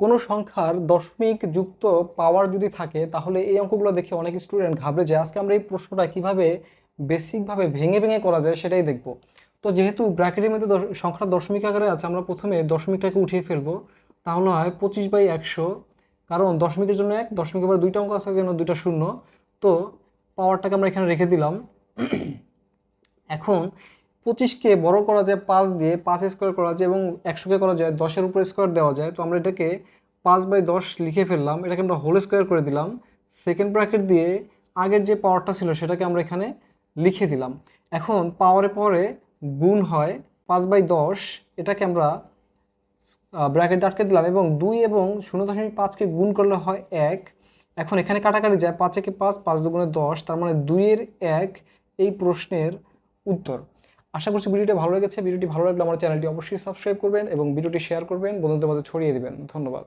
কোনো সংখ্যার দশমিক যুক্ত পাওয়ার যদি থাকে, তাহলে এই অঙ্কগুলো দেখে অনেক স্টুডেন্ট ঘাবড়ে যায়। আজকে আমরা এই প্রশ্নটা কীভাবে বেসিকভাবে ভেঙে ভেঙে করা যায় সেটাই দেখব। তো যেহেতু ব্র্যাকেটের মধ্যে সংখ্যা দশমিক আকারে আছে, আমরা প্রথমে দশমিকটাকে উঠিয়ে ফেলব। তাহলে হয় পঁচিশ বাই একশো, কারণ দশমিকের জন্য এক দশমিকের পরে দুইটা অঙ্ক আছে, যেন দুইটা শূন্য। তো পাওয়ারটাকে আমরা এখানে রেখে দিলাম। এখন পঁচিশকে বড় করা যায় পাঁচ দিয়ে পাঁচ স্কোয়ার করা যায় এবং একশোকে করা যায়, দশের উপরে স্কোয়ার দেওয়া যায়। তো আমরা এটাকে পাঁচ বাই দশ লিখে ফেললাম, এটাকে আমরা হোল স্কোয়ার করে দিলাম। সেকেন্ড ব্র্যাকেট দিয়ে আগের যে পাওয়ারটা ছিল সেটাকে আমরা এখানে লিখে দিলাম। এখন পাওয়ারে পরে গুণ হয় পাঁচ বাই দশ, এটাকে আমরা ব্র্যাকেট আটকে দিলাম এবং দুই এবং শূন্য দশমিক পাঁচকে গুণ করলে হয় এক। এখন এখানে কাটাকাটি যায়, পাঁচ একে পাঁচ পাঁচ দুগুণে দশ, তার মানে দুইয়ের এক, এই প্রশ্নের উত্তর। আশা করছি ভিডিওটি ভালো লেগেছে। ভিডিওটি ভালো লাগলে আমার চ্যানেলটি অবশ্যই সাবস্ক্রাইব করবেন এবং ভিডিওটি শেয়ার করবেন। বন্ধুদের মাঝে ছড়িয়ে দেবেন। ধন্যবাদ।